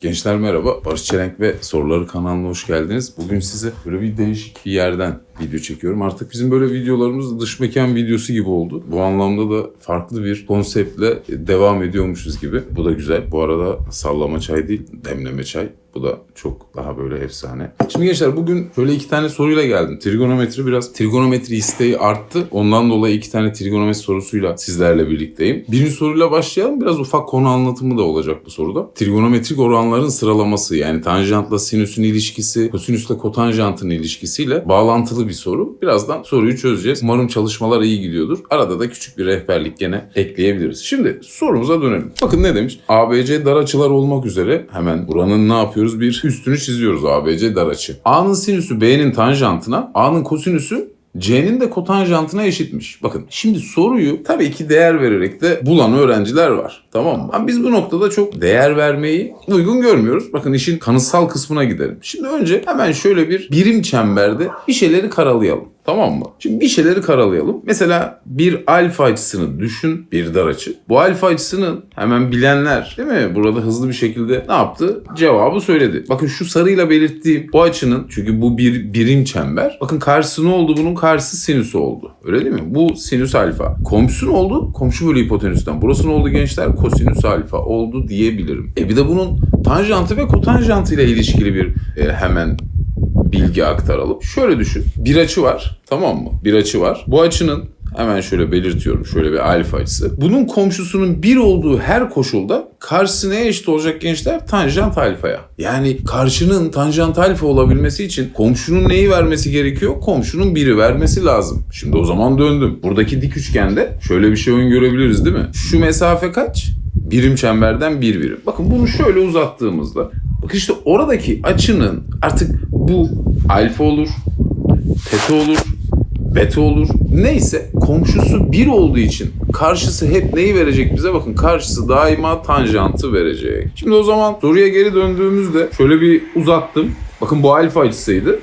Gençler merhaba. Barış Çelenk ve Soruları kanalına hoş geldiniz. Bugün size böyle bir değişik bir yerden video çekiyorum. Artık bizim böyle videolarımız dış mekan videosu gibi oldu. Bu anlamda da farklı bir konseptle devam ediyormuşuz gibi. Bu da güzel. Bu arada sallama çay değil, demleme çay. Bu da çok daha böyle efsane. Şimdi gençler bugün şöyle iki tane soruyla geldim. Trigonometri biraz trigonometri isteği arttı. Ondan dolayı iki tane trigonometri sorusuyla sizlerle birlikteyim. Birinci soruyla başlayalım. Biraz ufak konu anlatımı da olacak bu soruda. Trigonometrik oranların sıralaması yani tanjantla sinüsün ilişkisi, kosinüsle kotanjantın ilişkisiyle bağlantılı bir soru. Birazdan soruyu çözeceğiz. Umarım çalışmalar iyi gidiyordur. Arada da küçük bir rehberlik gene ekleyebiliriz. Şimdi sorumuza dönelim. Bakın ne demiş? ABC dar açılar olmak üzere hemen buranın ne yapıyoruz? Bir üstünü çiziyoruz ABC dar açı. A'nın sinüsü B'nin tanjantına, A'nın kosinüsü C'nin de kotanjantına eşitmiş. Bakın şimdi soruyu tabii ki değer vererek de bulan öğrenciler var. Tamam mı? Ama biz bu noktada çok değer vermeyi uygun görmüyoruz. Bakın işin kanıtsal kısmına gidelim. Şimdi önce hemen şöyle bir birim çemberde bir şeyleri karalayalım. Tamam mı? Şimdi bir şeyleri karalayalım. Mesela bir alfa açısını düşün, bir dar açı. Bu alfa açısının hemen bilenler değil mi? Burada hızlı bir şekilde ne yaptı? Cevabı söyledi. Bakın şu sarıyla belirttiğim bu açının çünkü bu bir birim çember. Bakın karşısı ne oldu? Bunun karşısı sinüsü oldu. Öyle değil mi? Bu sinüs alfa. Komşusu ne oldu? Komşu bölü hipotenüsten. Burası ne oldu gençler? Kosinüs alfa oldu diyebilirim. E bir de bunun tanjantı ve kotanjantı ile ilişkili bir e, hemen bilgi aktaralım. Şöyle düşün. Bir açı var. Tamam mı? Bir açı var. Bu açının hemen şöyle belirtiyorum. Şöyle bir alfa açısı. Bunun komşusunun bir olduğu her koşulda karşısı neye eşit olacak gençler? Tanjant alfaya. Yani karşının tanjant alfa olabilmesi için komşunun neyi vermesi gerekiyor? Komşunun biri vermesi lazım. Şimdi o zaman döndüm. Buradaki dik üçgende şöyle bir şey öngörebiliriz değil mi? Şu mesafe kaç? Birim çemberden bir birim. Bakın bunu şöyle uzattığımızda Bakın işte oradaki açının artık bu alfa olur, teta olur, beta olur. Neyse komşusu bir olduğu için karşısı hep neyi verecek bize? Bakın karşısı daima tanjantı verecek. Şimdi o zaman soruya geri döndüğümüzde şöyle bir uzattım. Bakın bu alfa açısıydı.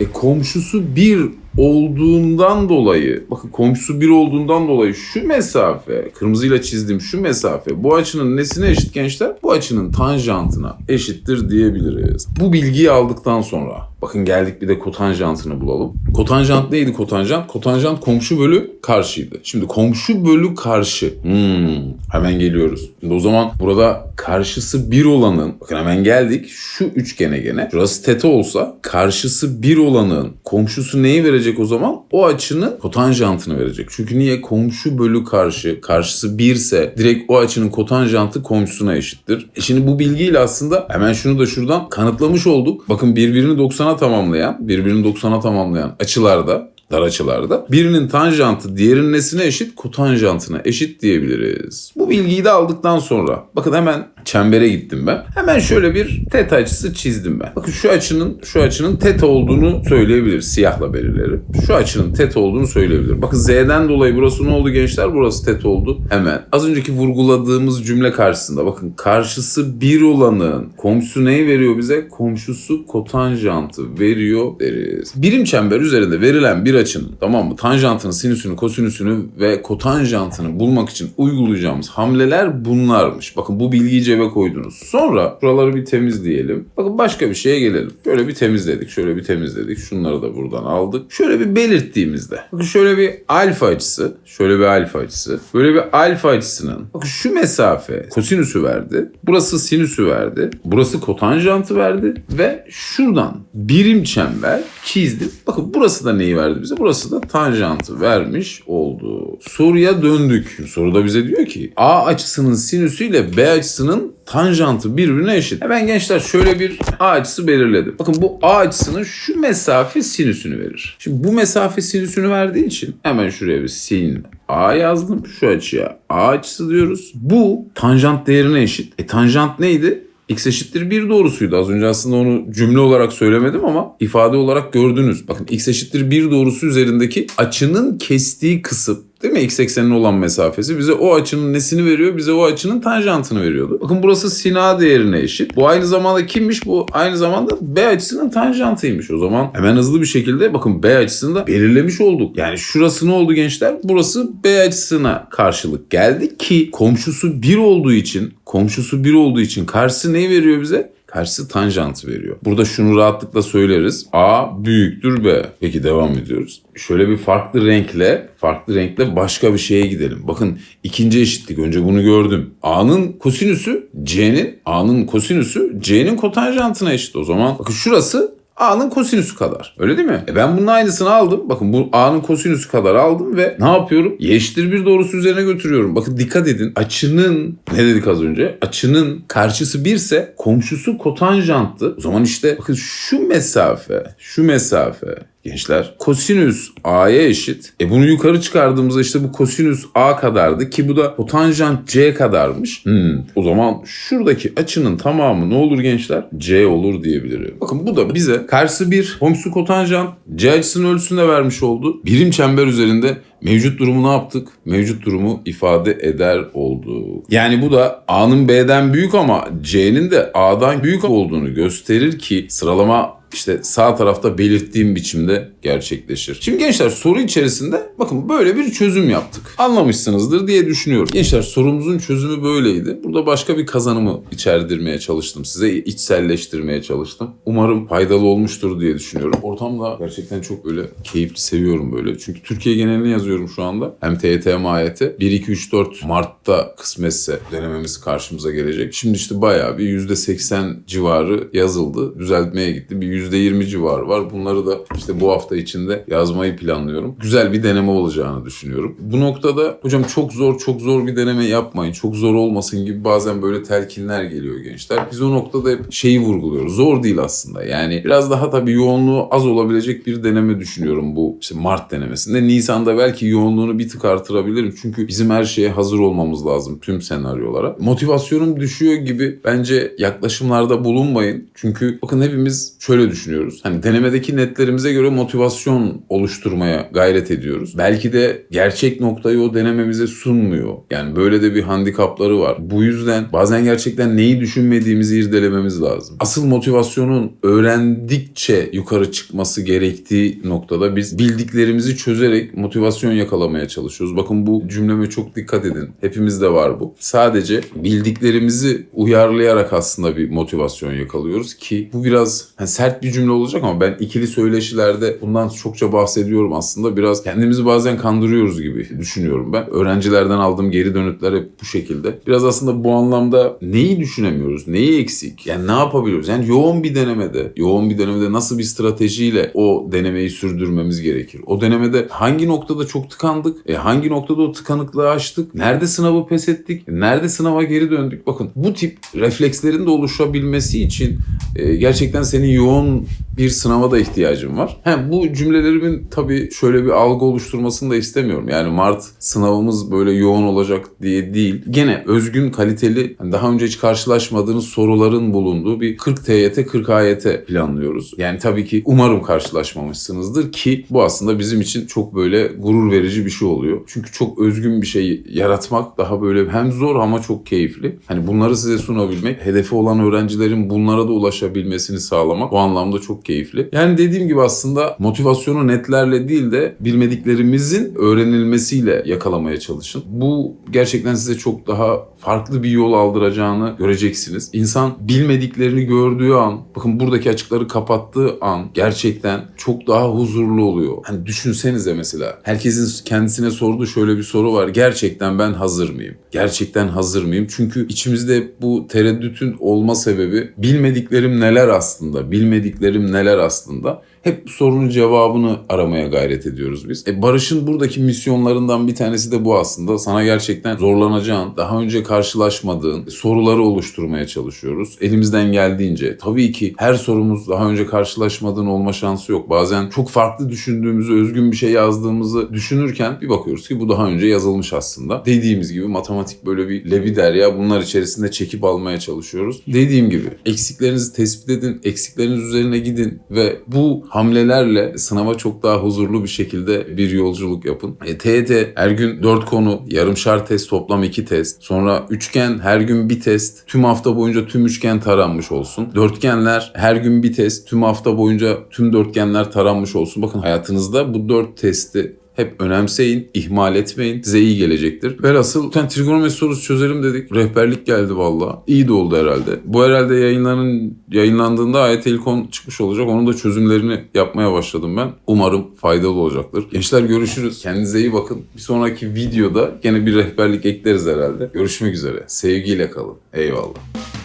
E komşusu bir olduğundan dolayı bakın komşusu bir olduğundan dolayı şu mesafe kırmızıyla çizdiğim şu mesafe bu açının nesine eşit gençler? Bu açının tanjantına eşittir diyebiliriz. Bu bilgiyi aldıktan sonra bakın geldik bir de kotanjantını bulalım. Kotanjant neydi kotanjant? Kotanjant komşu bölü karşıydı. Şimdi komşu bölü karşı. Hmm, hemen geliyoruz. Şimdi o zaman burada karşısı bir olanın bakın hemen geldik şu üçgene gene. Şurası teta olsa karşısı bir olanın komşusu neyi verecek o zaman? O açının kotanjantını verecek. Çünkü niye? Komşu bölü karşı. Karşısı birse direkt o açının kotanjantı komşusuna eşittir. E şimdi bu bilgiyle aslında hemen şunu da şuradan kanıtlamış olduk. Bakın birbirini 90'a tamamlayan, birbirini 90'a tamamlayan açılarda dar açılarda birinin tanjantı diğerinin nesine eşit? Kotanjantına eşit diyebiliriz. Bu bilgiyi de aldıktan sonra bakın hemen çembere gittim ben. Hemen şöyle bir teta açısı çizdim ben. Bakın şu açının şu açının teta olduğunu söyleyebiliriz. Siyahla belirlerim. Şu açının teta olduğunu söyleyebilirim. Bakın Z'den dolayı burası ne oldu gençler? Burası teta oldu. Hemen. Az önceki vurguladığımız cümle karşısında bakın karşısı bir olanın komşusu neyi veriyor bize? Komşusu kotanjantı veriyor deriz. Birim çember üzerinde verilen bir açının tamam mı? Tanjantını, sinüsünü, kosinüsünü ve kotanjantını bulmak için uygulayacağımız hamleler bunlarmış. Bakın bu bilgiyi cebe koydunuz. Sonra şuraları bir temizleyelim. Bakın başka bir şeye gelelim. Şöyle bir temizledik, şöyle bir temizledik. Şunları da buradan aldık. Şöyle bir belirttiğimizde. Bakın şöyle bir alfa açısı, şöyle bir alfa açısı. Böyle bir alfa açısının bakın şu mesafe kosinüsü verdi. Burası sinüsü verdi. Burası kotanjantı verdi ve şuradan birim çember çizdim. Bakın burası da neyi verdi bize? Burası da tanjantı vermiş oldu. Soruya döndük. Soruda bize diyor ki A açısının sinüsüyle B açısının tanjantı birbirine eşit. Hemen gençler şöyle bir A açısı belirledim. Bakın bu A açısının şu mesafe sinüsünü verir. Şimdi bu mesafe sinüsünü verdiği için hemen şuraya bir sin A yazdım. Şu açıya A açısı diyoruz. Bu tanjant değerine eşit. E tanjant neydi? X eşittir 1 doğrusuydu. Az önce aslında onu cümle olarak söylemedim ama ifade olarak gördünüz. Bakın x eşittir 1 doğrusu üzerindeki açının kestiği kısım Değil mi? X eksenine olan mesafesi bize o açının nesini veriyor? Bize o açının tanjantını veriyordu. Bakın burası sin A değerine eşit. Bu aynı zamanda kimmiş? Bu aynı zamanda B açısının tanjantıymış. O zaman hemen hızlı bir şekilde bakın B açısını da belirlemiş olduk. Yani şurası ne oldu gençler? Burası B açısına karşılık geldi ki komşusu 1 olduğu için komşusu 1 olduğu için karşısı neyi veriyor bize? Karşısı tanjantı veriyor. Burada şunu rahatlıkla söyleriz. A büyüktür B. Peki devam ediyoruz. Şöyle bir farklı renkle, farklı renkle başka bir şeye gidelim. Bakın ikinci eşitlik. Önce bunu gördüm. A'nın kosinüsü C'nin, A'nın kosinüsü C'nin kotanjantına eşit. O zaman bakın şurası A'nın kosinüsü kadar. Öyle değil mi? E ben bunun aynısını aldım. Bakın bu A'nın kosinüsü kadar aldım ve ne yapıyorum? Y eşittir bir doğrusu üzerine götürüyorum. Bakın dikkat edin. Açının ne dedik az önce? Açının karşısı 1 ise komşusu kotanjanttı. O zaman işte bakın şu mesafe, şu mesafe gençler kosinüs a'ya eşit. E bunu yukarı çıkardığımızda işte bu kosinüs a kadardı ki bu da kotanjant c kadarmış. Hmm. O zaman şuradaki açının tamamı ne olur gençler? c olur diyebilirim. Bakın bu da bize karşısı bir komşu kotanjant c açısının ölçüsünü de vermiş oldu. Birim çember üzerinde Mevcut durumu ne yaptık? Mevcut durumu ifade eder olduk. Yani bu da A'nın B'den büyük ama C'nin de A'dan büyük olduğunu gösterir ki sıralama işte sağ tarafta belirttiğim biçimde gerçekleşir. Şimdi gençler soru içerisinde bakın böyle bir çözüm yaptık. Anlamışsınızdır diye düşünüyorum. Gençler sorumuzun çözümü böyleydi. Burada başka bir kazanımı içerdirmeye çalıştım. Size içselleştirmeye çalıştım. Umarım faydalı olmuştur diye düşünüyorum. Ortamda gerçekten çok böyle keyifli seviyorum böyle. Çünkü Türkiye genelini yazıyorum şu anda. Hem TYT hem AYT. 1, 2, 3, 4 Mart'ta kısmetse denememiz karşımıza gelecek. Şimdi işte bayağı bir %80 civarı yazıldı. Düzeltmeye gitti. Bir %20 civarı var. Bunları da işte bu hafta içinde yazmayı planlıyorum. Güzel bir deneme olacağını düşünüyorum. Bu noktada hocam çok zor çok zor bir deneme yapmayın. Çok zor olmasın gibi bazen böyle telkinler geliyor gençler. Biz o noktada hep şeyi vurguluyoruz. Zor değil aslında. Yani biraz daha tabii yoğunluğu az olabilecek bir deneme düşünüyorum bu işte Mart denemesinde. Nisan'da belki yoğunluğunu bir tık artırabilirim. Çünkü bizim her şeye hazır olmamız lazım tüm senaryolara. Motivasyonum düşüyor gibi bence yaklaşımlarda bulunmayın. Çünkü bakın hepimiz şöyle düşünüyoruz. Hani denemedeki netlerimize göre motivasyon oluşturmaya gayret ediyoruz. Belki de gerçek noktayı o deneme bize sunmuyor. Yani böyle de bir handikapları var. Bu yüzden bazen gerçekten neyi düşünmediğimizi irdelememiz lazım. Asıl motivasyonun öğrendikçe yukarı çıkması gerektiği noktada biz bildiklerimizi çözerek motivasyon yakalamaya çalışıyoruz. Bakın bu cümleme çok dikkat edin. Hepimizde var bu. Sadece bildiklerimizi uyarlayarak aslında bir motivasyon yakalıyoruz ki bu biraz hani sert bir cümle olacak ama ben ikili söyleşilerde bundan çokça bahsediyorum aslında. Biraz kendimizi bazen kandırıyoruz gibi düşünüyorum ben. Öğrencilerden aldığım geri dönütler hep bu şekilde. Biraz aslında bu anlamda neyi düşünemiyoruz? Neyi eksik? Yani ne yapabiliyoruz? Yani yoğun bir denemede, yoğun bir denemede nasıl bir stratejiyle o denemeyi sürdürmemiz gerekir? O denemede hangi noktada çok tıkandık? E hangi noktada o tıkanıklığı aştık? Nerede sınavı pes ettik? Nerede sınava geri döndük? Bakın bu tip reflekslerin de oluşabilmesi için e, gerçekten senin yoğun bir sınava da ihtiyacım var. Hem bu cümlelerimin tabii şöyle bir algı oluşturmasını da istemiyorum. Yani Mart sınavımız böyle yoğun olacak diye değil. Gene özgün, kaliteli, daha önce hiç karşılaşmadığınız soruların bulunduğu bir 40 TYT, 40 AYT planlıyoruz. Yani tabii ki umarım karşılaşmamışsınızdır ki bu aslında bizim için çok böyle gurur verici bir şey oluyor. Çünkü çok özgün bir şey yaratmak daha böyle hem zor ama çok keyifli. Hani bunları size sunabilmek, hedefi olan öğrencilerin bunlara da ulaşabilmesini sağlamak bu anlamda çok keyifli. Yani dediğim gibi aslında motivasyonu netlerle değil de bilmediklerimizin öğrenilmesiyle yakalamaya çalışın. Bu gerçekten size çok daha farklı bir yol aldıracağını göreceksiniz. İnsan bilmediklerini gördüğü an, bakın buradaki açıkları kapattığı an gerçekten çok daha huzurlu oluyor. Hani düşünsenize mesela herkesin kendisine sorduğu şöyle bir soru var. Gerçekten ben hazır mıyım? Gerçekten hazır mıyım? Çünkü içimizde bu tereddütün olma sebebi bilmediklerim neler aslında? Bilmediklerim neler aslında? Hep sorunun cevabını aramaya gayret ediyoruz biz. E Barış'ın buradaki misyonlarından bir tanesi de bu aslında. Sana gerçekten zorlanacağın, daha önce karşılaşmadığın soruları oluşturmaya çalışıyoruz. Elimizden geldiğince. Tabii ki her sorumuz daha önce karşılaşmadığın olma şansı yok. Bazen çok farklı düşündüğümüzü, özgün bir şey yazdığımızı düşünürken bir bakıyoruz ki bu daha önce yazılmış aslında. Dediğimiz gibi matematik böyle bir lebi derya bunlar içerisinde çekip almaya çalışıyoruz. Dediğim gibi eksiklerinizi tespit edin, eksikleriniz üzerine gidin ve bu hamlelerle sınava çok daha huzurlu bir şekilde bir yolculuk yapın. E, TET her gün 4 konu, yarımşar test, toplam 2 test. Sonra üçgen her gün bir test. Tüm hafta boyunca tüm üçgen taranmış olsun. Dörtgenler her gün bir test. Tüm hafta boyunca tüm dörtgenler taranmış olsun. Bakın hayatınızda bu dört testi hep önemseyin, ihmal etmeyin. Size iyi gelecektir. Velhasıl sen trigonometri sorusu çözelim dedik. Rehberlik geldi valla. İyi de oldu herhalde. Bu herhalde yayınların yayınlandığında ayet ilkon çıkmış olacak. Onun da çözümlerini yapmaya başladım ben. Umarım faydalı olacaktır. Gençler görüşürüz. Kendinize iyi bakın. Bir sonraki videoda gene bir rehberlik ekleriz herhalde. Görüşmek üzere. Sevgiyle kalın. Eyvallah.